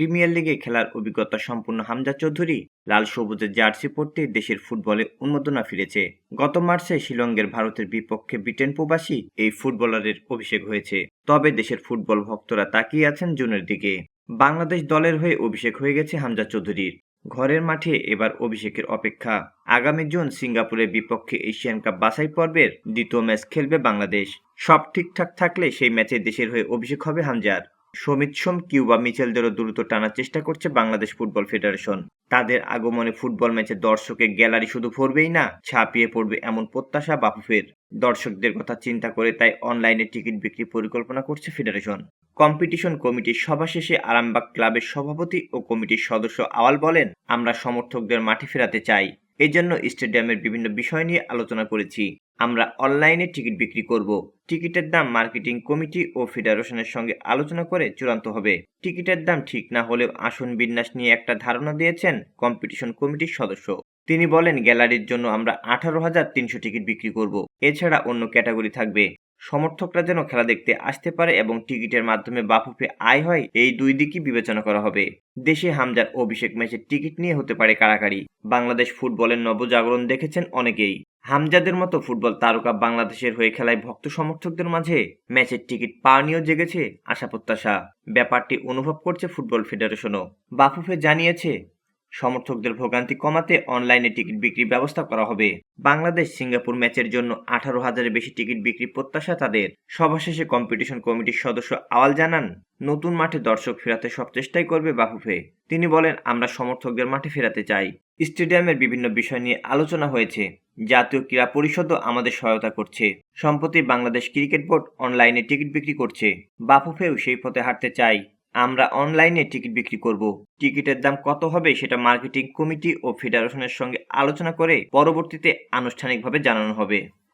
Premier লিগে খেলার অভিজ্ঞতা সম্পূর্ণ হামজা চৌধুরী। লাল সবুজের জার্সি পরতে দেশের ফুটবলে উন্মাদনা ফিরেছে। গত মার্চে শিলংয়ের ভারতের বিপক্ষে ব্রিটেন প্রবাসী এই ফুটবলারের অভিষেক হয়েছে। তবে দেশের ফুটবল ভক্তরা তাকিয়ে আছেন জুনের দিকে। বাংলাদেশ দলের হয়ে অভিষেক হয়ে গেছে হামজা চৌধুরীর। ঘরের মাঠে এবার অভিষেকের অপেক্ষা। আগামী জুন সিঙ্গাপুরের বিপক্ষে এশিয়ান কাপ বাছাই পর্বের দ্বিতীয় ম্যাচ খেলবে বাংলাদেশ। সব ঠিকঠাক থাকলে সেই ম্যাচে দেশের হয়ে অভিষেক হবে হামজার। সমিত সোম কিউবা মিচেলদেরও দ্রুত টানার চেষ্টা করছে বাংলাদেশ ফুটবল ফেডারেশন। তাদের আগমনে ফুটবল ম্যাচে দর্শকের গ্যালারি শুধু ভরবেই না, ছাপিয়ে পড়বে এমন প্রত্যাশা বাফুফের। দর্শকদের কথা চিন্তা করে তাই অনলাইনে টিকিট বিক্রি পরিকল্পনা করছে ফেডারেশন। কম্পিটিশন কমিটির সভা শেষে আরামবাগ ক্লাবের সভাপতি ও কমিটির সদস্য আওয়াল বলেন, আমরা সমর্থকদের মাঠে ফেরাতে চাই। এজন্য স্টেডিয়ামের বিভিন্ন বিষয় নিয়ে আলোচনা করেছি। আমরা অনলাইনে টিকিট বিক্রি করব। টিকিটের দাম মার্কেটিং কমিটি ও ফেডারেশনের সঙ্গে আলোচনা করে চূড়ান্ত হবে। টিকিটের দাম ঠিক না হলেও আসন বিন্যাস নিয়ে একটা ধারণা দিয়েছেন কম্পিটিশন কমিটির সদস্য। তিনি বলেন, গ্যালারির জন্য আমরা আঠারো হাজার তিনশো টিকিট বিক্রি করব। এছাড়া অন্য ক্যাটাগরি থাকবে। সমর্থকরা যেন খেলা দেখতে আসতে পারে এবং টিকিটের মাধ্যমে বাফুফে আয় হয়, এই দুই দিকই বিবেচনা করা হবে। দেশে হামজার অভিষেক ম্যাচের টিকিট নিয়ে হতে পারে কারাকারি। বাংলাদেশ ফুটবলের নবজাগরণ দেখেছেন অনেকেই। হামজাদের মতো ফুটবল তারকা বাংলাদেশের হয়ে খেলায় ভক্ত সমর্থকদের মাঝে ম্যাচের টিকিট পাওয়া নিয়েও জেগেছে আশা প্রত্যাশা। ব্যাপারটি অনুভব করছে ফুটবল ফেডারেশনও। বাফুফে জানিয়েছে সমর্থকদের ভোগান্তি কমাতে অনলাইনে টিকিট বিক্রির ব্যবস্থা করা হবে। বাংলাদেশ সিঙ্গাপুর ম্যাচের জন্য আঠারো হাজারের বেশি টিকিট বিক্রি প্রত্যাশা তাদের। সভা শেষে কম্পিটিশন কমিটির সদস্য আওয়াল জানান, নতুন মাঠে দর্শক ফেরাতে সব চেষ্টাই করবে বাফুফে। তিনি বলেন, আমরা সমর্থকদের মাঠে ফেরাতে চাই। স্টেডিয়ামের বিভিন্ন বিষয় নিয়ে আলোচনা হয়েছে। জাতীয় ক্রীড়া পরিষদও আমাদের সহায়তা করছে। সম্প্রতি বাংলাদেশ ক্রিকেট বোর্ড অনলাইনে টিকিট বিক্রি করছে। বাফুফেও সেই পথে হাঁটতে চাই আমরা অনলাইনে টিকিট বিক্রি করব। টিকিটের দাম কত হবে সেটা মার্কেটিং কমিটি ও ফেডারেশনের সঙ্গে আলোচনা করে পরবর্তীতে আনুষ্ঠানিকভাবে জানানো হবে।